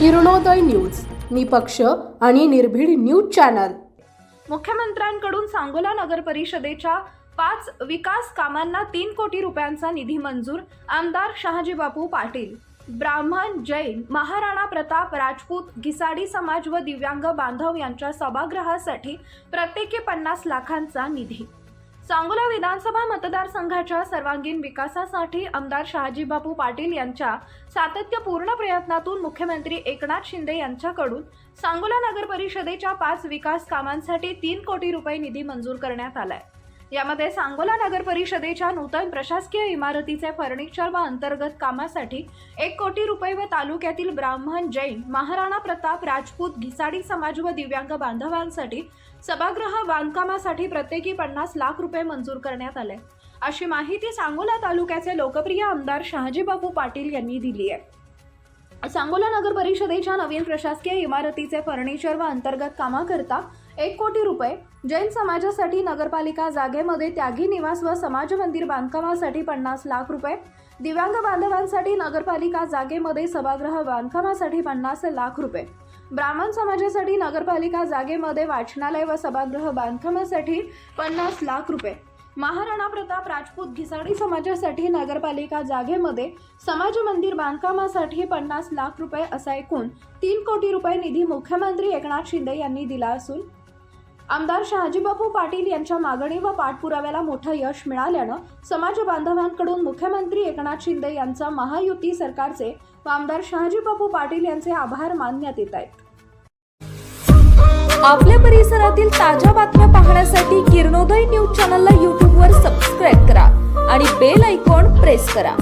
Kiranoday news निपक्ष आणि निर्भीड न्यूज चॅनल. मुख्यमंत्र्यांकडून सांगोला नगर परिषदेच्या पाच विकास कामांना तीन कोटी रुपयांचा निधी मंजूर आमदार शहाजी बापू पाटील. ब्राह्मण जैन महाराणा प्रताप राजपूत घिसाडी समाज व दिव्यांग बांधव यांच्या सभागृहासाठी प्रत्येकी पन्नास लाखांचा निधी. सांगोला विधानसभा मतदारसंघाच्या सर्वांगीण विकासासाठी आमदार शहाजीबापू पाटील यांच्या सातत्यपूर्ण प्रयत्नातून मुख्यमंत्री एकनाथ शिंदे यांच्याकडून सांगोला नगर परिषदेच्या पाच विकास कामांसाठी तीन कोटी रुपये निधी मंजूर करण्यात आलाय. यामध्ये सांगोला नगर परिषदेच्या नूतन प्रशासकीय इमारतीचे फर्निचर व अंतर्गत कामासाठी एक कोटी रुपये व तालुक्यातील ब्राह्मण जैन महाराणा प्रताप राजपूत घिसाडी समाज व दिव्यांग बांधवांसाठी सभागृह बांधकामासाठी प्रत्येकी पन्नास लाख रुपये मंजूर करण्यात आले. अशी माहिती सांगोला तालुक्याचे लोकप्रिय आमदार शहाजीबाबू पाटील यांनी दिली आहे. सांगोला नगर परिषदेच्या नवीन प्रशासकीय इमारतीचे फर्निचर व अंतर्गत कामाकरता एक कोटी रुपये. जैन समाजासाठी नगरपालिका जागेमध्ये त्यागी निवास व समाज मंदिर बांधकामासाठी पन्नास लाख रुपये. दिव्यांग बांधवांसाठी नगरपालिका जागेमध्ये सभागृह बांधकामासाठी पन्नास लाख रुपये. ब्राह्मण समाजासाठी नगरपालिका जागेमध्ये वाचनालय व सभागृह बांधकामासाठी पन्नास लाख रुपये. महाराणा प्रताप राजपूत घिसाडी समाजासाठी नगरपालिका जागेमध्ये समाज मंदिर बांधकामासाठी पन्नास लाख रुपये असा एकूण तीन कोटी रुपये निधी मुख्यमंत्री एकनाथ शिंदे यांनी दिला असून आमदार शहाजीबापू पाटील यांच्या मागणी व पाठपुराव्याला मोठं यश मिळाल्यानं समाज बांधवांकडून मुख्यमंत्री एकनाथ शिंदे यांचा महायुती सरकारचे व आमदार शहाजीबापू पाटील यांचे आभार मानण्यात येत आहेत. आपल्या परिसरातील ताज्या बातम्या पाहण्यासाठी किरणोदय न्यूज चॅनलला यूट्यूबवर सबस्क्राईब करा आणि बेल ऐकॉन प्रेस करा.